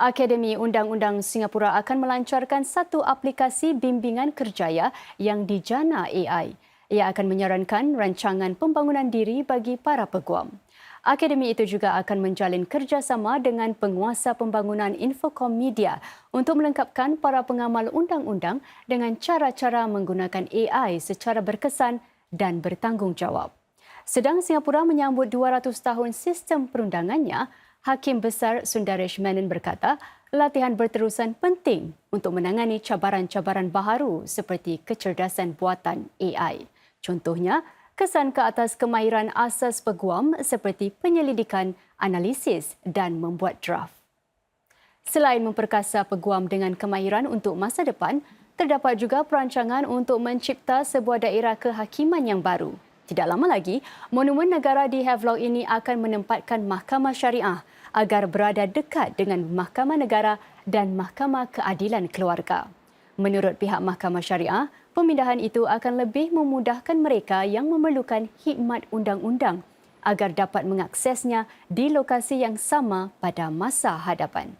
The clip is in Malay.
Akademi Undang-Undang Singapura akan melancarkan satu aplikasi bimbingan kerjaya yang dijana AI. Ia akan menyarankan rancangan pembangunan diri bagi para peguam. Akademi itu juga akan menjalin kerjasama dengan penguasa pembangunan Infocom Media untuk melengkapkan para pengamal undang-undang dengan cara-cara menggunakan AI secara berkesan dan bertanggungjawab. Sedang Singapura menyambut 200 tahun sistem perundangannya, Hakim Besar Sundaresh Menon berkata, latihan berterusan penting untuk menangani cabaran-cabaran baharu seperti kecerdasan buatan AI. Contohnya, kesan ke atas kemahiran asas peguam seperti penyelidikan, analisis dan membuat draft. Selain memperkasa peguam dengan kemahiran untuk masa depan, terdapat juga perancangan untuk mencipta sebuah daerah kehakiman yang baru. Tidak lama lagi, monumen negara di Havelock ini akan menempatkan mahkamah syariah agar berada dekat dengan mahkamah negara dan mahkamah keadilan keluarga. Menurut pihak mahkamah syariah, pemindahan itu akan lebih memudahkan mereka yang memerlukan khidmat undang-undang agar dapat mengaksesnya di lokasi yang sama pada masa hadapan.